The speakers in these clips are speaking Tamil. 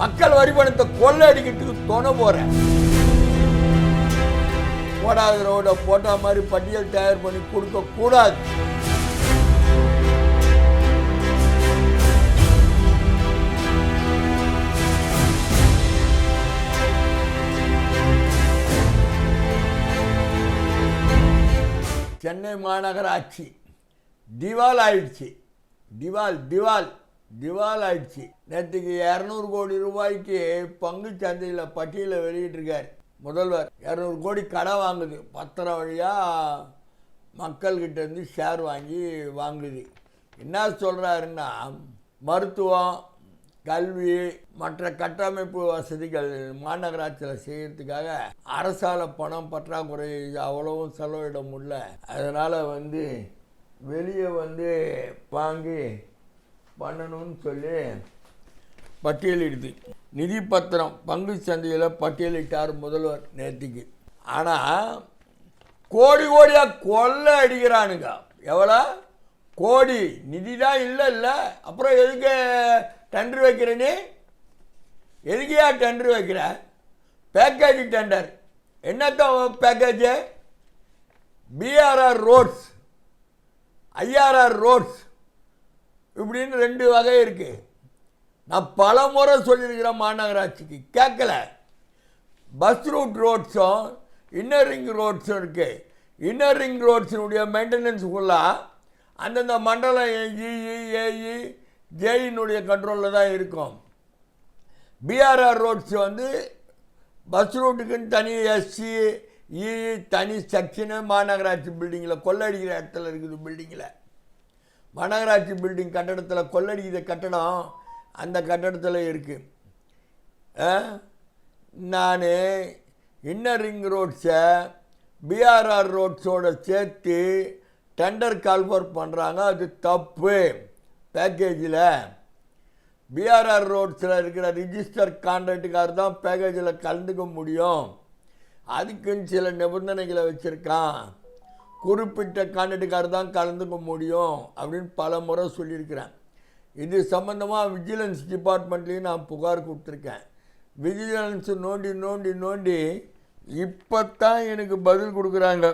மக்கள் வரி பணத்தை கொள்ளை அடிக்கிறதுக்கு துணை போறேன். போடாத ரோட போட்ட மாதிரி பட்டியல் தயார் பண்ணி கொடுக்க கூடாது. சென்னை மாநகராட்சி திவால் ஆயிடுச்சு. திவால் திவால். திவால் ஆயிடுச்சு நேற்றுக்கு இரநூறு கோடி ரூபாய்க்கு பங்கு சந்தையில் பட்டியலை வெளியிட்டிருக்கார் முதல்வர். இரநூறு கோடி கடன் வாங்குது. பத்திரம் வழியாக மக்கள்கிட்ட இருந்து ஷேர் வாங்கி வாங்குது. என்ன சொல்கிறாருன்னா மருத்துவம் கல்வி மற்ற கட்டமைப்பு வசதிகள் மாநகராட்சியில் செய்யறதுக்காக அரசால பணம் பற்றாக்குறை அவ்வளவும் செலவிட முடியல. அதனால் வந்து வெளியே வந்து வாங்கி பண்ணணும்னு சொல்லி பட்டியலிடுது. நிதி பத்திரம் பங்கு சந்தையில் பட்டியலிட்டார் முதல்வர் நேற்றுக்கு ஆனால் கோடி கோடியாக கொள்ளை அடிக்கிறானுங்க. எவ்வளோ? கோடி. நிதி தான் இல்லை இல்லை. அப்புறம் எதுக்கு டெண்டர் வைக்கிற நீ? எதுக்கையா டெண்டர் வைக்கிற? பேக்கேஜ் டெண்டர் என்னத்தான் package PRR roads IRR roads இப்படின்னு ரெண்டு வகை இருக்குது நான் பல முறை சொல்லியிருக்கிறேன் மாநகராட்சிக்கு. கேட்கல. பஸ் ரூட் ரோட்ஸும் இன்னர் ரிங் ரோட்ஸும் இருக்குது இன்னர் ரிங் ரோட்ஸினுடைய மெயின்டெனன்ஸ் ஃபுல்லாக அந்தந்த மண்டலம் ஏஇஏஇ ஜேயினுடைய கண்ட்ரோலில் தான் இருக்கும். பிஆர்ஆர் ரோட்ஸ் வந்து பஸ் ரூட்டுக்குன்னு தனி எஸ்சி இ e, e, தனி செக்ஷனு மாநகராட்சி பில்டிங்கில் கொள்ளடிக்கிற இடத்துல இருக்குது பில்டிங்கில் மாநகராட்சி பில்டிங் கட்டடத்தில் கொள்ளடிக்கிற கட்டடம் அந்த கட்டடத்தில் இருக்குது நான் இன்னர் ரிங் ரோட்ஸை பிஆர்ஆர் ரோட்ஸோட சேர்த்து டெண்டர் கால்ஃபர் பண்ணுறாங்க அது தப்பு. பேக்கேஜில் பிஆர்ஆர் ரோட்ஸில் இருக்கிற ரிஜிஸ்டர் கான்ட்ராக்டுக்கார் தான் பேக்கேஜில் கலந்துக்க முடியும். அதுக்குன்னு சில நிபந்தனைகளை வச்சுருக்கான். குறிப்பிட்ட கான்ட்ராக்டுக்கார் தான் கலந்துக்க முடியும் அப்படின்னு பல முறை சொல்லியிருக்கிறேன் இது சம்மந்தமாக விஜிலன்ஸ் டிபார்ட்மெண்ட்லேயும் நான் புகார் கொடுத்துருக்கேன். விஜிலன்ஸ் நோண்டி நோண்டி நோண்டி இப்போ தான் எனக்கு பதில் கொடுக்குறாங்க.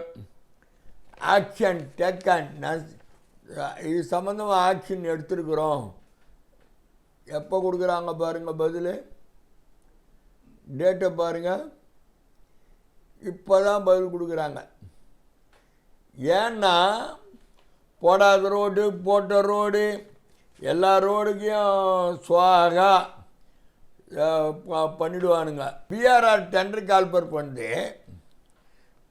ஆக்ஷன் டேக்கன் நான் இது சம்மந்தமாக ஆக்ஷன் எடுத்துருக்குறோம். எப்போ கொடுக்குறாங்க பாருங்கள் பதில்? டேட்டை பாருங்கள் இப்போ தான் பதில் கொடுக்குறாங்க. ஏன்னா போடாத ரோடு போட்ட ரோடு எல்லா ரோடுக்கும் சுவாகா பண்ணிடுவானுங்க. பிஆர்ஆர் டெண்டர் கால்பர் பண்ணி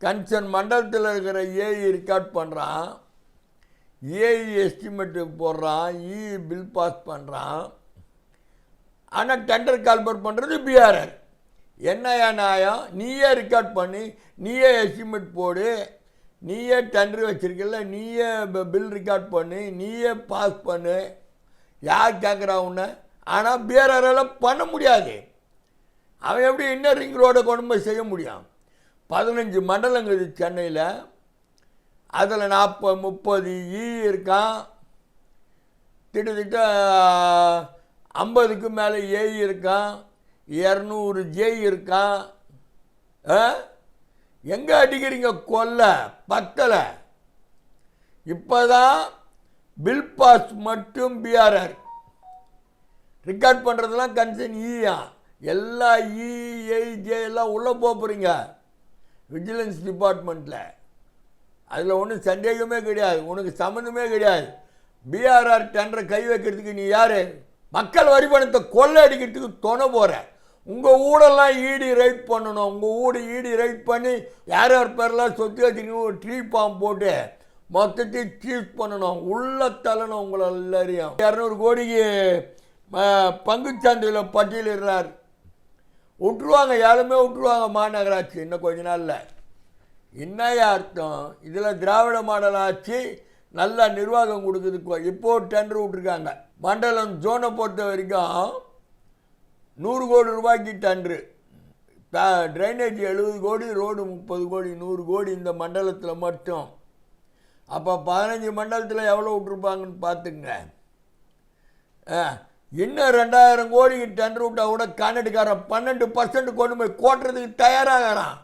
கன்சர்ன் மண்டலத்தில் இருக்கிற ஏஇ ரெக்கார்ட் பண்ணுறான் ஏஇ எஸ்டிமேட்டு போடுறான் இ பில் பாஸ் பண்ணுறான் ஆனால் டெண்டர் கால்பர் பண்ணுறது பிஆர்ஆர் என்னையா நியாயம்? நீயே ரெக்கார்ட் பண்ணி நீயே எஸ்டிமேட் போடு. நீயே டெண்டர் வச்சுருக்கல நீயே பில் ரெக்கார்ட் பண்ணு நீயே பாஸ் பண்ணு. யார் கேட்குறா உன்னை? ஆனால் பிஆர்ஆரால் பண்ண முடியாது. அவன் எப்படி இன்னும் ரிங் ரோடை கொண்டு போய் செய்ய முடியும்? பதினஞ்சு மண்டலங்கள் சென்னையில் அதில் நாற்பது முப்பது இ இருக்கான். கிட்டத்தட்ட ஐம்பதுக்கு மேலே ஏஇ இருக்கான். இரநூறு ஜேஇ இருக்கான். எங்கே அடிக்கிறீங்க? கொல்லை பத்தலை. இப்போதான் பில் பாஸ் மட்டும் பிஆர்ஆர் ரெக்கார்ட் பண்ணுறதுலாம் கன்சர்ன் ஈயா e எல்லா e, இஐஜே எல்லாம் உள்ளே போகிறீங்க விஜிலன்ஸ் டிபார்ட்மெண்ட்டில் அதில் ஒன்றும் சந்தேகமே கிடையாது. உனக்கு சம்மந்தமே கிடையாது. பிஆர்ஆர் டெண்டரை கை வைக்கிறதுக்கு நீ யார்? மக்கள் வரி பணத்தை கொள்ளை அடிக்கிறதுக்கு துணை போகிற உங்கள் ஊடெல்லாம் ஈடி ரைட் பண்ணணும். உங்கள் ஊடு ஈடி ரைட் பண்ணி யார் யார் பேரெல்லாம் சொத்து வச்சுக்கணும் ஒரு ட்ரீ ஃபார்ம் போட்டு மொத்தத்தையும் சீஸ் பண்ணணும். உள்ள தள்ளணும் உங்களை எல்லாரையும். இரநூறு கோடிக்கு பங்குச்சந்தையில் பட்டியலிடுறார். விட்டுருவாங்க. யாருமே விட்டுருவாங்க. மாநகராட்சி இன்னும் கொஞ்ச நாளில். என்னையா அர்த்தம்? இதில் திராவிட மாடல் ஆட்சி நல்லா நிர்வாகம் கொடுக்குது இப்போது இப்போ டெண்டர் விட்ருக்காங்க மண்டலம் ஜோனை பொறுத்த வரைக்கும் நூறு கோடி ரூபாய்க்கு டன்று ட்ரைனேஜ் எழுபது கோடி ரோடு முப்பது கோடி நூறு கோடி இந்த மண்டலத்தில் மட்டும். அப்போ பதினஞ்சு மண்டலத்தில் எவ்வளோ விட்ருப்பாங்கன்னு பார்த்துங்க இன்னும் ரெண்டாயிரம் கோடிக்கு டெண்டர் விட்டால் கூட கன்னடிக்காரன் பன்னெண்டு பர்சன்ட் கொண்டு போய் கோட்டுறதுக்கு தயாராகிறான்.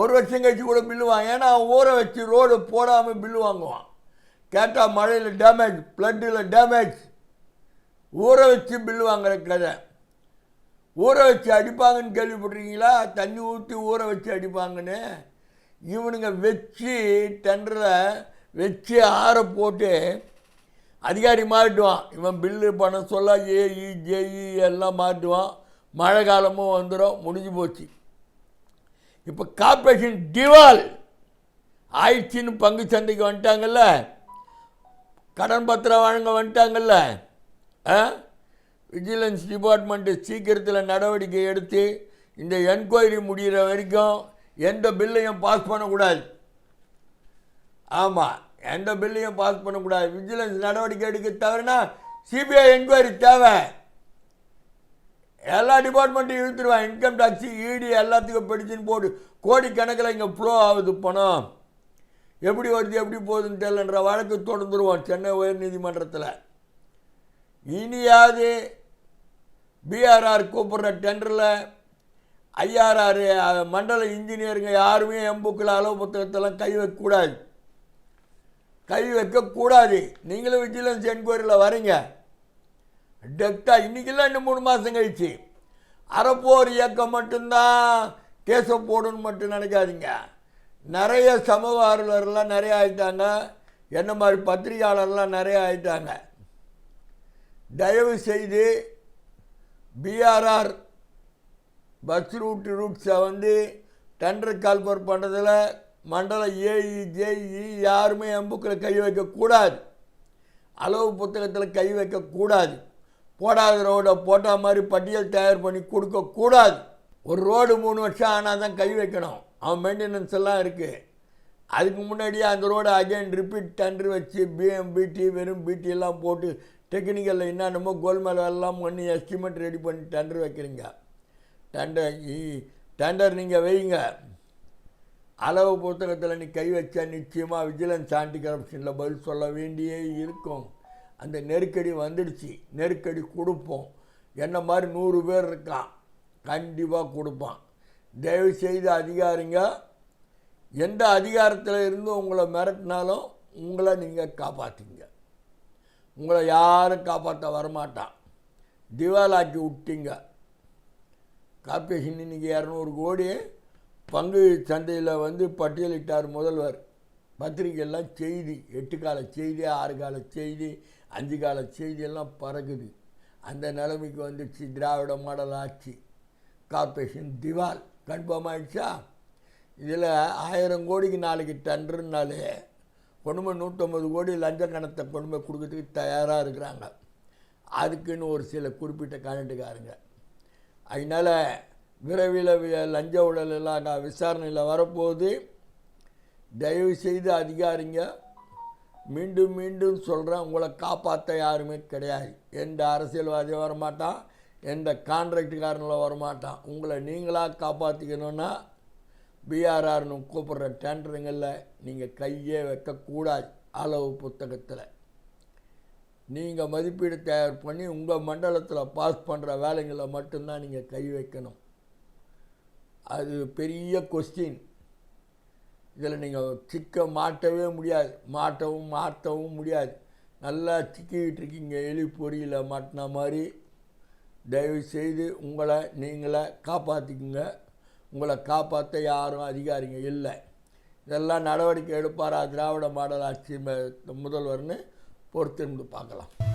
ஒரு வருஷம் கழிச்சு கூட பில்லு வாங்க ஏன்னா அவன் ஊற வச்சு ரோடு போடாமல் பில்லு வாங்குவான். கேட்டால் மழையில் டேமேஜ் ஃப்ளட்டில் டேமேஜ் ஊற வச்சு பில்லு வாங்குற கதை. ஊற வச்சு அடிப்பாங்கன்னு கேள்விப்பட்டிருக்கீங்களா? தண்ணி ஊற்றி ஊற வச்சு அடிப்பாங்கன்னு. இவனுங்க வச்சு டெண்டரை வச்சு ஆற போட்டு அதிகாரி மாட்டுவான் இவன் பில்லு பணம் சொல்ல ஏஇ ஜேஇ எல்லாம் மாட்டுவான் மழை காலமும் வந்துடும் முடிஞ்சு போச்சு. இப்போ கார்பரேஷன் டிவால் ஆயிடுச்சின்னு பங்கு சந்தைக்கு வந்துட்டாங்கல்ல? கடன் பத்திரம் வழங்க வந்துட்டாங்கல்ல? ஆ? விஜிலன்ஸ் டிபார்ட்மெண்ட்டு சீக்கிரத்தில் நடவடிக்கை எடுத்து இந்த என்கொயரி முடிகிற வரைக்கும் எந்த பில்லையும் பாஸ் பண்ணக்கூடாது. ஆமாம் எந்த பில்லையும் பாஸ் பண்ணக்கூடாது. விஜிலன்ஸ் நடவடிக்கை எடுக்க தவிரனா சிபிஐ என்கொயரி தேவை. எல்லா டிபார்ட்மெண்ட்டையும் இழுத்துருவான் இன்கம் டேக்ஸு இடி எல்லாத்துக்கும் பிடிச்சின்னு போட்டு கோடிக்கணக்கில் இங்கே ஃப்ளோ ஆகுது பணம். எப்படி வருது எப்படி போகுதுன்னு தெரியலன்ற வழக்கு தொடர்ந்துருவோம் சென்னை உயர்நீதிமன்றத்தில். இனியாவது பிஆர்ஆர் கூப்பிட்ற டெண்டரில் ஐஆர்ஆர் மண்டல இன்ஜினியருங்க யாருமே எம்புக்கில் அளவு புத்தகத்தெல்லாம் கை வைக்கக்கூடாது கை வைக்கக்கூடாது நீங்களும் விஜிலன்ஸ் என்கொயரியில் வரீங்க. டெக்டா இன்றைக்கெல்லாம் இன்னும் மூணு மாதம் கழிச்சு. அறப்போர் இயக்கம் மட்டும்தான் கேஸை போடணும்னு மட்டும் நினைக்காதீங்க. நிறைய சமூக ஆர்வலர்லாம் நிறைய ஆயிட்டாங்க. என்ன மாதிரி பத்திரிகையாளர்லாம் நிறைய ஆயிட்டாங்க. தயவு செய்து பிஆர்ஆர் பஸ் ரூட் ரூட்ஸை வந்து டெண்டர் கால்பர் பண்ணுறதில் மண்டல ஏஇ ஜேஇ யாருமே எம்புக்கில் கை வைக்கக்கூடாது அளவு புத்தகத்தில் கை வைக்கக்கூடாது போடாத ரோடை போட்டால் மாதிரி பட்டியல் தயார் பண்ணி கொடுக்கக்கூடாது ஒரு ரோடு மூணு வருஷம் ஆனால் தான் கை வைக்கணும். அவன் மெயின்டெனன்ஸ் எல்லாம் இருக்குது அதுக்கு முன்னாடியே அந்த ரோடை அகைன் ரிப்பீட் டெண்டர் வச்சு பிஎம் பிடி வெறும் பிடி எல்லாம் போட்டு டெக்னிக்கலில் என்னென்னமோ கோல்மேல் எல்லாம் பண்ணி எஸ்டிமேட் ரெடி பண்ணி டெண்டர் வைக்கிறீங்க. டெண்டர் டெண்டர் நீங்கள் வைங்க. அளவு புத்தகத்தில் நீ கை வச்சா நிச்சயமாக விஜிலன்ஸ் ஆன்டி கரப்ஷனில் பதில் சொல்ல வேண்டியே இருக்கும். அந்த நெருக்கடி வந்துடுச்சு. நெருக்கடி கொடுப்போம். என்ன மாதிரி நூறு பேர் இருக்கான். கண்டிப்பாக கொடுப்பான். தயவு செய்து அதிகாரிங்க எந்த அதிகாரத்தில் இருந்து உங்களை மிரட்டினாலும் உங்களை நீங்கள் காப்பாற்றுங்க உங்களை யாரும் காப்பாற்ற வரமாட்டான். திவாலாக்கி விட்டிங்க. கார்பரேஷன் இன்னைக்கு இரநூறு கோடி. பங்கு சந்தையில் வந்து பட்டியலிட்டார் முதல்வர். பத்திரிகையெல்லாம் செய்தி எட்டு கால செய்தி ஆறு கால செய்தி அஞ்சு கால செய்தியெல்லாம் பறகுது அந்த நிலைமைக்கு வந்துடுச்சு திராவிட மாடல் ஆட்சி. கார்பரேஷன் திவால். கன்ஃபார்ம் ஆயிடுச்சா? இதில் ஆயிரம் கோடிக்கு நாளைக்கு டன்றுனாலே கொண்டு நூற்றம்பது கோடி லஞ்ச கணத்தை கொண்டு போய் கொடுக்கறதுக்கு தயாராக இருக்கிறாங்க. அதுக்குன்னு ஒரு சில குறிப்பிட்ட கரண்ட்டுக்காரங்க அதனால் விரைவில் லஞ்ச ஊழல் எல்லாம் விசாரணையில் வரப்போகுது. தயவு செய்து அதிகாரிங்க மீண்டும் மீண்டும் சொல்கிறேன் உங்களை காப்பாற்ற யாருமே கிடையாது. எந்த அரசியல்வாதியும் வரமாட்டான் எந்த கான்ட்ராக்டுக்காரனில் வரமாட்டான். உங்களை நீங்களாக காப்பாற்றிக்கணுன்னா பிஆர்ஆர்னு கூப்பிட்ற டெண்டருங்களில் நீங்கள் கையே வைக்கக்கூடாது அளவு புத்தகத்தில். நீங்கள் மதிப்பீடு தயார் பண்ணி உங்கள் மண்டலத்தில் பாஸ் பண்ணுற வேலைங்களை மட்டும்தான் நீங்கள் கை வைக்கணும். அது பெரிய கொஸ்டின் இதில் நீங்கள் சிக்க மாட்டவே முடியாது. மாட்டவும் மாற்றவும் முடியாது. நல்லா சிக்கிக்கிட்டு இருக்கீங்க. எலி பொறியில் மாட்டின மாதிரி தயவு செய்து உங்களை நீங்களே காப்பாற்றிக்குங்க உங்களை காப்பாற்ற யாரும் அதிகாரிங்க இல்லை. இதெல்லாம் நடவடிக்கை எடுப்பாரா திராவிட மாடல் ஆட்சி ம- முதல்வர்னு பொறுத்திருந்து பார்க்கலாம்.